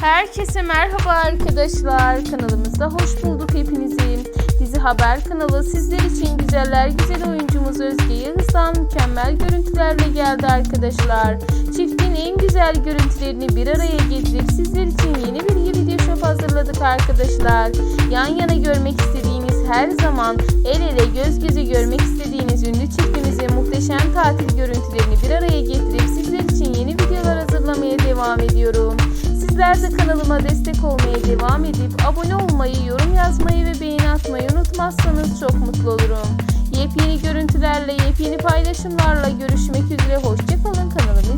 Herkese merhaba arkadaşlar. Kanalımızda hoş bulduk hepinizi. Dizi Haber kanalı sizler için güzeller güzel oyuncumuz Özge Yağız'dan mükemmel görüntülerle geldi arkadaşlar. Çiftin en güzel görüntülerini bir araya getirip sizler için yeni bir video şop hazırladık arkadaşlar. Yan yana görmek istediğiniz her zaman el ele göz göze görmek istediğiniz ünlü çiftimizin muhteşem tatil görüntülerini bir araya getirip Sizler de kanalıma destek olmaya devam edip abone olmayı, yorum yazmayı ve beğeni atmayı unutmazsanız çok mutlu olurum. Yepyeni görüntülerle, yepyeni paylaşımlarla görüşmek üzere. Hoşçakalın. Kanalımı.